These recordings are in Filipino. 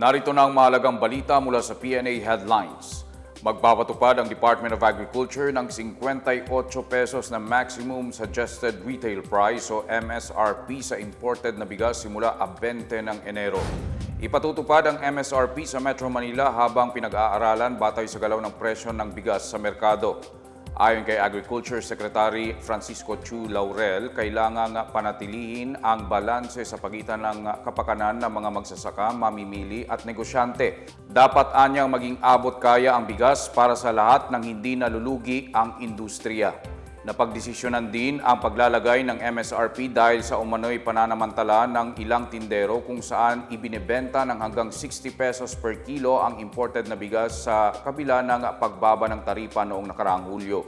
Narito na ang mahalagang balita mula sa PNA Headlines. Magpapatupad ang Department of Agriculture ng 58 pesos na maximum suggested retail price o MSRP sa imported na bigas simula a 20 ng Enero. Ipatutupad ang MSRP sa Metro Manila habang pinag-aaralan batay sa galaw ng presyo ng bigas sa merkado. Ayon kay Agriculture Secretary Francisco Chu Laurel, kailangang panatilihin ang balanse sa pagitan ng kapakanan ng mga magsasaka, mamimili at negosyante. Dapat anyang maging abot kaya ang bigas para sa lahat ng hindi nalulugi ang industriya. Napagdesisyonan din ang paglalagay ng MSRP dahil sa umano'y pananamantala ng ilang tindero kung saan ibinebenta ng hanggang 60 pesos per kilo ang imported na bigas sa kabila ng pagbaba ng taripa noong nakaraang Hulyo.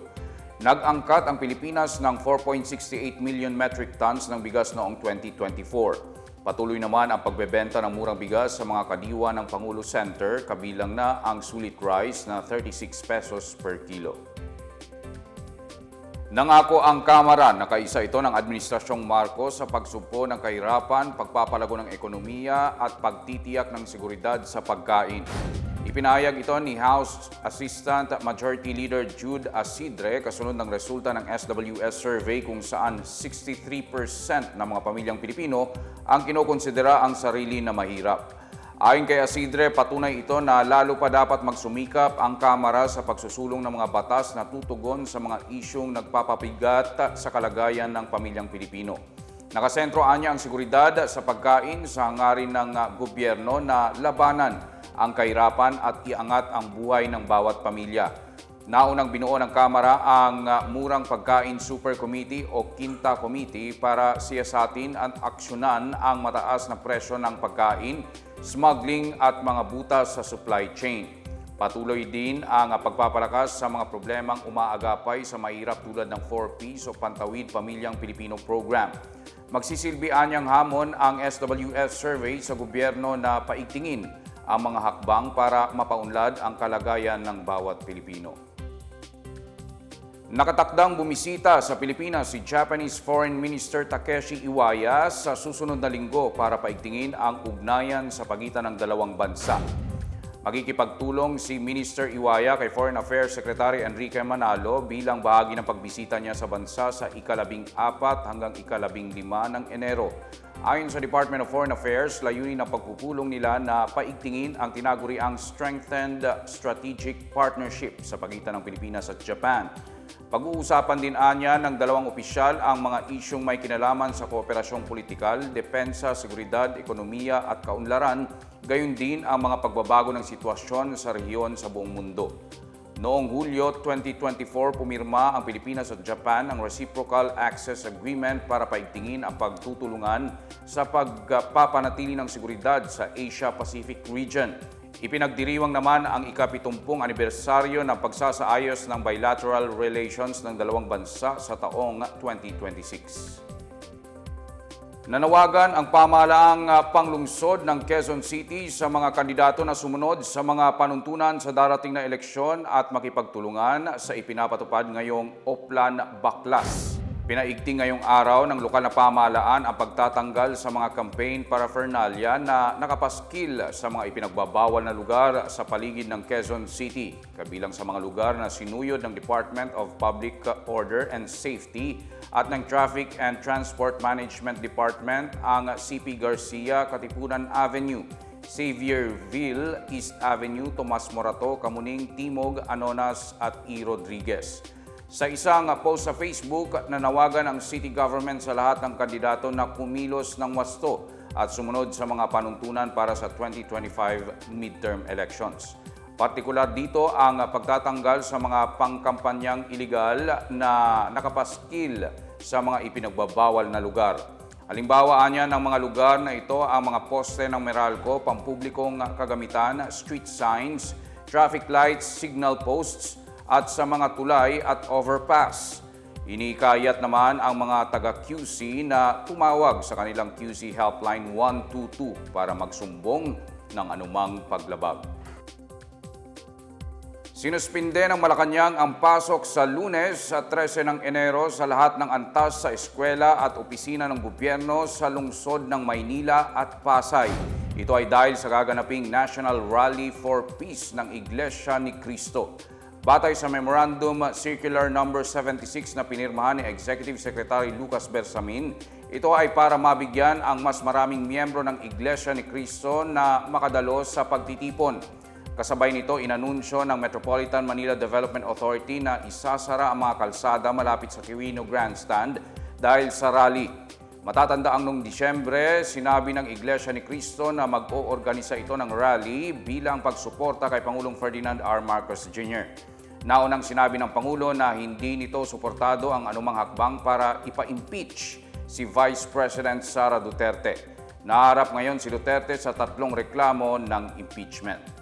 Nag-angkat ang Pilipinas ng 4.68 million metric tons ng bigas noong 2024. Patuloy naman ang pagbebenta ng murang bigas sa mga kadiwa ng Pangulo Center, kabilang na ang sulit rice na 36 pesos per kilo. Nangako ang Kamara na kaisa ito ng Administrasyong Marcos sa pagsugpo ng kahirapan, pagpapalago ng ekonomiya at pagtitiyak ng seguridad sa pagkain. Ipinahayag ito ni House Assistant Majority Leader Jude Asidre kasunod ng resulta ng SWS survey kung saan 63% ng mga pamilyang Pilipino ang kinokonsidera ang sarili na mahirap. Ayon kay Asidre, patunay ito na lalo pa dapat magsumikap ang Kamara sa pagsusulong ng mga batas na tutugon sa mga isyong nagpapabigat sa kalagayan ng pamilyang Pilipino. Nakasentro anya ang seguridad sa pagkain sa hangarin ng gobyerno na labanan ang kahirapan at iangat ang buhay ng bawat pamilya. Naunang binuo ng Kamara ang uh, Murang Pagkain Super Committee o Quinta Committee para siyasatin at aksyonan ang mataas na presyo ng pagkain, smuggling at mga butas sa supply chain. Patuloy din ang pagpapalakas sa mga problemang umaagapay sa mahirap tulad ng 4Ps o Pantawid Pamilyang Pilipino Program. Magsisilbi anyang hamon ang SWS survey sa gobyerno na paigtingin ang mga hakbang para mapaunlad ang kalagayan ng bawat Pilipino. Nakatakdang bumisita sa Pilipinas si Japanese Foreign Minister Takeshi Iwaya sa susunod na linggo para paigtingin ang ugnayan sa pagitan ng dalawang bansa. Magkikipagtulong si Minister Iwaya kay Foreign Affairs Secretary Enrique Manalo bilang bahagi ng pagbisita niya sa bansa sa ikalabing apat hanggang ikalabing lima ng Enero. Ayon sa Department of Foreign Affairs, layunin ng pagpupulong nila na paigtingin ang tinaguriang Strengthened Strategic Partnership sa pagitan ng Pilipinas at Japan. Pag-uusapan din anya ng dalawang opisyal ang mga isyong may kinalaman sa kooperasyong politikal, depensa, seguridad, ekonomiya at kaunlaran, gayon din ang mga pagbabago ng sitwasyon sa rehiyon sa buong mundo. Noong Hulyo 2024, pumirma ang Pilipinas at Japan ang Reciprocal Access Agreement para paigtingin ang pagtutulungan sa pagpapanatili ng seguridad sa Asia-Pacific region. Ipinagdiriwang naman ang ikapitumpung anibersaryo ng pagsasaayos ng bilateral relations ng dalawang bansa sa taong 2026. Nanawagan ang pamahalaang ah, panglungsod ng Quezon City sa mga kandidato na sumunod sa mga panuntunan sa darating na eleksyon at makipagtulungan sa ipinapatupad ngayong Oplan Baklas. Pinaigting ngayong araw ng lokal na pamahalaan ang pagtatanggal sa mga campaign paraphernalia na nakapaskil sa mga ipinagbabawal na lugar sa paligid ng Quezon City, kabilang sa mga lugar na sinuyod ng Department of Public Order and Safety at ng Traffic and Transport Management Department ang CP Garcia, Katipunan Avenue, Xavierville, East Avenue, Tomas Morato, Kamuning, Timog, Anonas at E. Rodriguez. Sa isang post sa Facebook, nanawagan ang city government sa lahat ng kandidato na kumilos ng wasto at sumunod sa mga panuntunan para sa 2025 midterm elections. Partikular dito ang pagtatanggal sa mga pangkampanyang iligal na nakapaskil sa mga ipinagbabawal na lugar. Halimbawa anya ng mga lugar na ito ang mga poste ng Meralco, pampublikong kagamitan, street signs, traffic lights, signal posts, at sa mga tulay at overpass. Inikayat naman ang mga taga-QC na tumawag sa kanilang QC Helpline 122 para magsumbong ng anumang paglabag. Sinuspinde ng Malacanang ang pasok sa lunes sa 13 ng Enero sa lahat ng antas sa eskwela at opisina ng gobyerno sa lungsod ng Maynila at Pasay. Ito ay dahil sa gaganaping National Rally for Peace ng Iglesia ni Cristo. Batay sa Memorandum Circular Number 76 na pinirmahan ni Executive Secretary Lucas Bersamin, ito ay para mabigyan ang mas maraming miyembro ng Iglesia ni Cristo na makadalo sa pagtitipon. Kasabay nito, inanunsyo ng Metropolitan Manila Development Authority na isasara ang mga kalsada malapit sa Quirino Grandstand dahil sa rally. Matatanda ang noong Disyembre, sinabi ng Iglesia ni Cristo na mag-oorganisa ito ng rally bilang pagsuporta kay Pangulong Ferdinand R. Marcos Jr. Naunang sinabi ng Pangulo na hindi nito suportado ang anumang hakbang para ipa-impeach si Vice President Sara Duterte. Naharap ngayon si Duterte sa tatlong reklamo ng impeachment.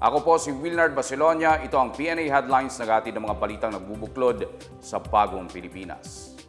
Ako po si Wilnard Baselonia. Ito ang PNA Headlines na ng mga balitang nagbubuklod sa bagong Pilipinas.